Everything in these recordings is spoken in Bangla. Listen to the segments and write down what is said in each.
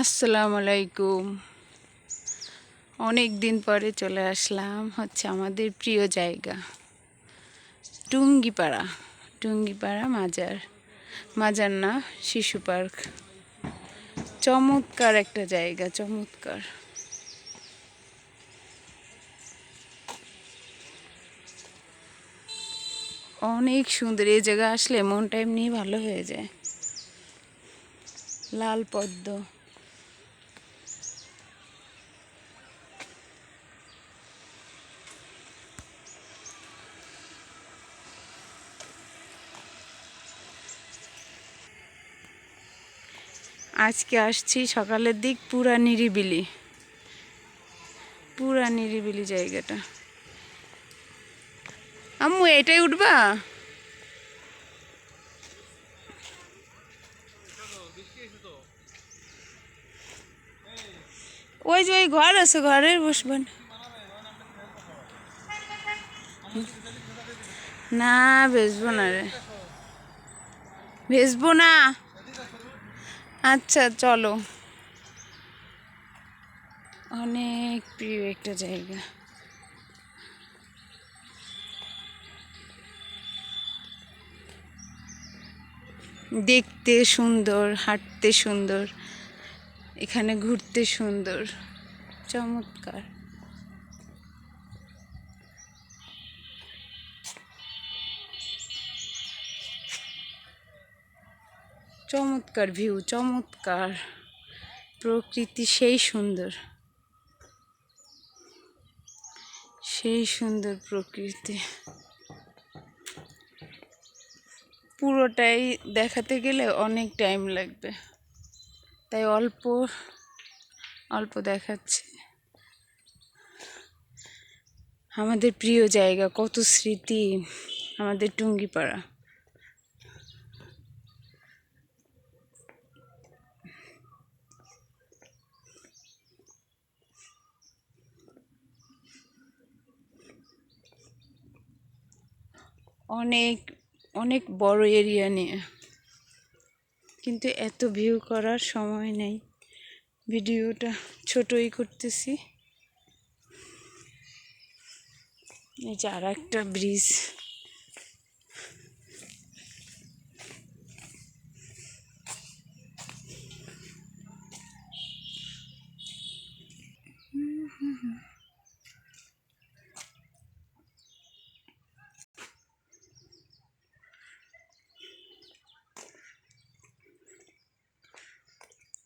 আসসালামু আলাইকুম। অনেক দিন পরে চলে আসলাম হচ্ছে আমাদের প্রিয় জায়গা, টুঙ্গিপাড়া টুঙ্গিপাড়া মাজার মাজার না, শিশু পার্ক। চমৎকার একটা জায়গা, চমৎকার। অনেক সুন্দর, এই জায়গা আসলে মনটা এমনি ভালো হয়ে যায়। লাল পদ্ম। আজকে আসছি সকালের দিক পুরা নিরিবিলি। পুরা নিরিবিলি জায়গাটা। আম্মু, এটাই উঠবা? ওই যে ওই ঘর আছে, ঘরের বসবেন। না বেচবো না রে। বেচবো না। আচ্ছা চলো। অনেক প্রিয় একটা জায়গা। দেখতে সুন্দর হাঁটতে সুন্দর এখানে ঘুরতে সুন্দর চমৎকার। চমৎকার ভিউ চমৎকার প্রকৃতি, সেই সুন্দর। সেই সুন্দর প্রকৃতি। পুরোটাই দেখাতে গেলে অনেক টাইম লাগবে। তাই অল্প অল্প দেখাচ্ছি। আমাদের প্রিয় জায়গা কত স্মৃতি, আমাদের টুঙ্গিপাড়া। অনেক অনেক বড় এরিয়া নিয়ে। কিন্তু এত ভিউ করার সময় নেই। ভিডিওটা ছোটই করতেছি। এই যে আর একটা ব্রিজ।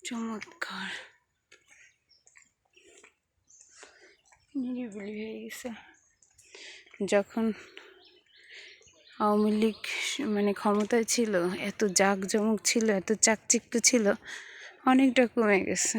চমৎকার। নিরিবিলি হয়ে গেছে। যখন আওয়ামী লীগ মানে ক্ষমতায় ছিল, এত জাঁকজমক ছিল, এত চাকচিক্য ছিল, অনেকটা কমে গেছে।